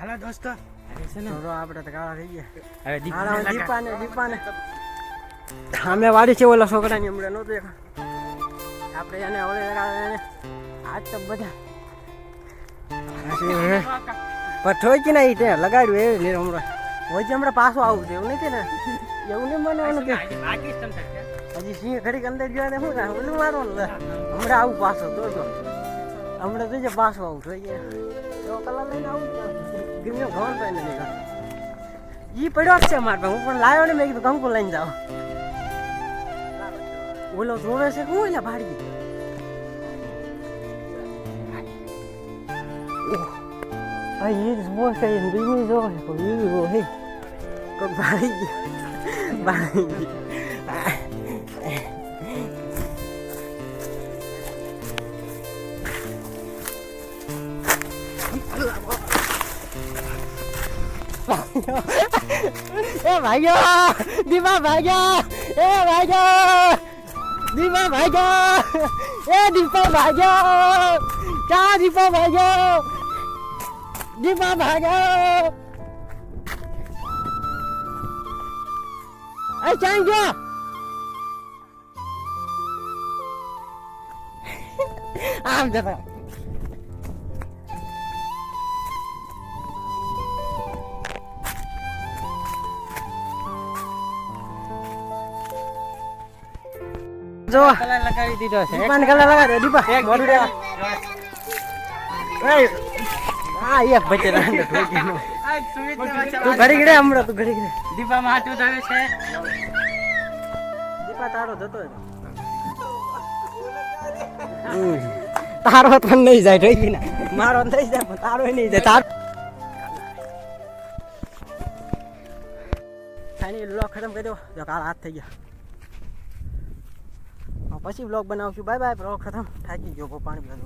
હાલો દોસ્તો. આપણે તો કાળા થઈ ગયા. હવે દીપાને દીપાને. અમે વાડી છે ઓલા છોકરાની હમણાં નહોતું દેખા આપણે એને એને આજ તો બધા. ઠોકી નહીં તે લગાડ્યું એ ને હમણાં. વચ્ચે હમણાં પાછું આવું છે એવું નથી ને? એવું નહીં બનવાનું કે? હજી સિંહ ઘડીક અંદર ગયા ને શું થાય ઓલું મારવાનું હમણાં આવું પાછો તો હમણાં જોઈજે પાછો આવું જોઈએ તો કલર લઈને આવું ગમે ખબર એને નીકળ ઈ પડ્યો છે મારે. હું પણ લાવ્યો ને મેં કીધું કંકુ લઈને જાઓ. ઓલો જોવે છે હું એટલે ભાડી બોલ છે એને બીજું જોવે છે કોઈ એવી બહુ હે એ ભાઈઓ દીપા ભાઈઓ એ ભાઈઓ દીપા ભાઈઓ એ દીપા ભાઈઓ ચા દીપા ભાઈઓ દીપા ભાઈઓ એ ચાઈ ગયો આમ જતા જો. કલર લગાવી દીધો છે. દીપાને કલર લગાડ દીપા મોઢું દે એ આ એક બચે રાંડો તું ઘડી ગડે હમણાં તું ઘડી ગડે દીપા માથું ધરે છે. દીપા તારો જતો તારો નહીં જાય મારો થઈ જાય પણ તારો નહીં જાય. તારો. બ્લોગ ખતમ કરી દો. જો કાલ હાથ થઈ ગયા. હા, પછી બ્લોગ બનાવશું. બાય બાય બ્લોગ ખતમ. થાકી ગયો પાણી પીવા